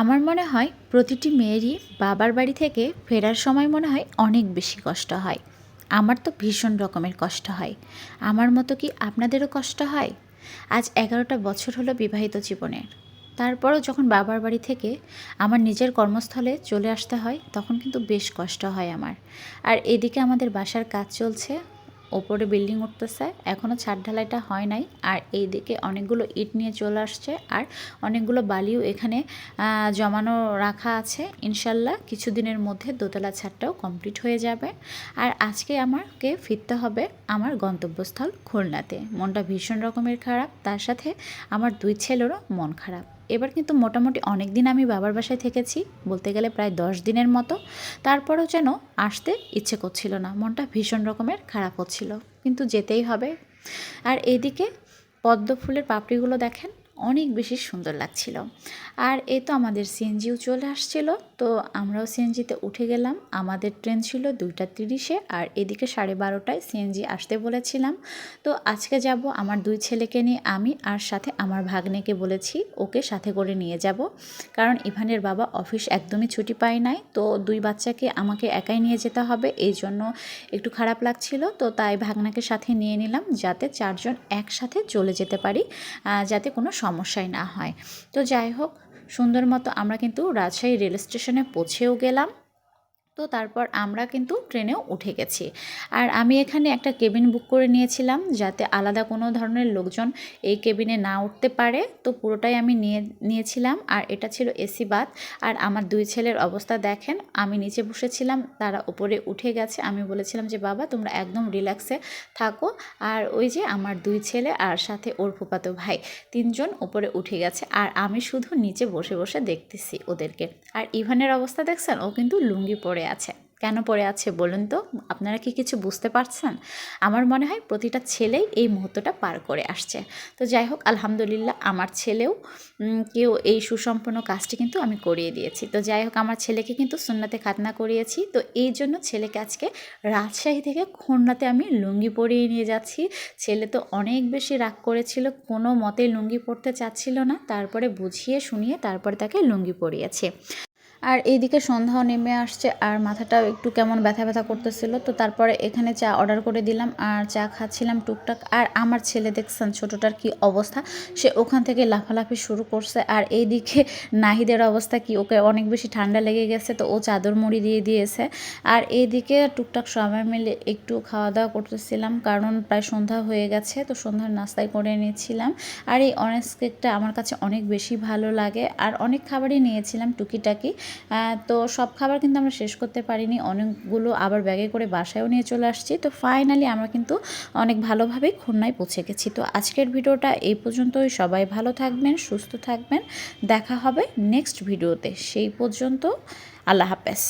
আমার মনে হয় প্রতিটি মেয়েরই বাবার বাড়ি থেকে ফেরার সময় মনে হয় অনেক বেশি কষ্ট হয়। আমার তো ভীষণ রকমের কষ্ট হয়। আমার মতো কি আপনাদেরও কষ্ট হয়? আজ এগারোটা বছর হলো বিবাহিত জীবনের। তারপরও যখন বাবার বাড়ি থেকে আমার নিজের কর্মস্থলে চলে আসতে হয়, তখন কিন্তু বেশ কষ্ট হয় আমার। আর এদিকে আমাদের বাসার কাজ চলছে ওপরে বিল্ডিং উঠতেছে। এখনও ছাদ ঢালাইটা হয় নাই। আর এইদিকে অনেকগুলো ইট নিয়ে চলে আসছে। আর অনেকগুলো বালিও এখানে জমানো রাখা আছে। ইনশাল্লাহ কিছুদিনের মধ্যে দোতলা ছাদটাও কমপ্লিট হয়ে যাবে। আর আজকে আমাকে ফিরতে হবে আমার গন্তব্যস্থল খুলনাতে। মনটা ভীষণ রকমের খারাপ। তার সাথে আমার দুই ছেলেরও মন খারাপ। এবার কিন্তু মোটামুটি অনেক দিন আমি বাবার বাসায় থেকেছি, বলতে গেলে প্রায় দশ দিনের মতো। তারপরেও যেন আসতে ইচ্ছে করছিল না, মনটা ভীষণ রকমের খারাপ হচ্ছিল। কিন্তু যেতেই হবে। আর এদিকে পদ্ম ফুলের পাপড়িগুলো দেখেন অনেক বেশি সুন্দর লাগছিল। আর এ তো আমাদের সিএনজিও চলে আসছিল, তো আমরাও সিএনজিতে উঠে গেলাম। আমাদের ট্রেন ছিল দুইটা তিরিশে আর এদিকে সাড়ে বারোটায় সিএনজি আসতে বলেছিলাম। তো আজকে যাব আমার দুই ছেলেকে নিয়ে আমি আর সাথে আমার ভাগ্নেকে বলেছি ওকে সাথে করে নিয়ে যাব। কারণ ইভানের বাবা অফিস একদমই ছুটি পায় নাই, তো দুই বাচ্চাকে আমাকে একাই নিয়ে যেতে হবে, এই জন্য একটু খারাপ লাগছিল। তো তাই ভাগনাকে সাথে নিয়ে নিলাম যাতে চারজন একসাথে চলে যেতে পারি যাতে কোনো সমস্যাই না হয়। তো যাই হোক, সুন্দর মতো আমরা কিন্তু রাজশাহী রেল স্টেশনে পৌঁছেও গেলাম। তো তারপর আমরা কিন্তু ট্রেনেও উঠে গেছি। আর আমি এখানে একটা কেবিন বুক করে নিয়েছিলাম যাতে আলাদা কোনো ধরনের লোকজন এই কেবিনে না উঠতে পারে। তো পুরোটাই আমি নিয়ে, নিয়েছিলাম আর এটা ছিল এসি বাথ। আর আমার দুই ছেলের অবস্থা দেখেন, আমি নিচে বসেছিলাম, তারা উপরে উঠে গেছে। আমি বলেছিলাম যে, বাবা, তোমরা একদম রিল্যাক্সে থাকো। আর ওই যে আমার দুই ছেলে আর সাথে ওর ফুপাতো ভাই, তিনজন উপরে উঠে গেছে। আর আমি শুধু নিচে বসে বসে দেখতেছি ওদেরকে। আর ইভানের অবস্থা দেখছেন? ও কিন্তু লুঙ্গি পরে আছে। কেন পড়ে আছে বলুন তো? আপনারা কি কিছু বুঝতে পারছেন? আমার মনে হয় প্রতিটা ছেলেই এই মুহূর্তটা পার করে আসছে। তো যাই হোক, আলহামদুলিল্লাহ আমার ছেলেও কেউ এই সুসম্পন্ন কাজটি কিন্তু আমি করিয়ে দিয়েছি। তো যাই হোক, আমার ছেলেকে কিন্তু সুন্নাতে খাতনা করিয়েছি। তো এই জন্য ছেলেকে আজকে রাজশাহী থেকে খুলনাতে আমি লুঙ্গি পরিয়ে নিয়ে যাচ্ছি। ছেলে তো অনেক বেশি রাগ করেছিল, কোনো মতেই লুঙ্গি পরতে চাচ্ছিল না। তারপরে বুঝিয়ে, শুনিয়ে তারপরে তাকে লুঙ্গি পরিয়েছে। আর এইদিকে সন্ধ্যাও নেমে আসছে আর মাথাটাও একটু কেমন ব্যথা ব্যথা করতেছিল। তো তারপরে এখানে চা অর্ডার করে দিলাম আর চা খাচ্ছিলাম টুকটাক। আর আমার ছেলে দেখছেন ছোটোটার কি অবস্থা? সে ওখান থেকে লাফালাফি শুরু করছে আর এইদিকে নাহিদের অবস্থা কি? ওকে অনেক বেশি ঠান্ডা লেগে গেছে তো ও চাদর মুড়ি দিয়ে দিয়েছে। আর এইদিকে টুকটাক সবাই মিলে একটু খাওয়া দাওয়া করতেছিলাম কারণ প্রায় সন্ধ্যা হয়ে গেছে তো সন্ধ্যার নাস্তায় করে নিয়েছিলাম। আর এই অরেঞ্জ কেকটা আমার কাছে অনেক বেশি ভালো লাগে। আর অনেক খাবারই নিয়েছিলাম টুকিটাকি। তো সব খাবার কিন্তু আমরা শেষ করতে পারিনি। অনেকগুলো আবার ব্যাগে করে বাসায়ও নিয়ে চলে আসছি। তো ফাইনালি আমরা কিন্তু অনেক ভালোভাবেই খুলনায় পৌঁছে গেছি। তো আজকের ভিডিওটা এই পর্যন্তই। সবাই ভালো থাকবেন, সুস্থ থাকবেন। দেখা হবে নেক্সট ভিডিওতে সেই পর্যন্ত আল্লাহ হাফেজ।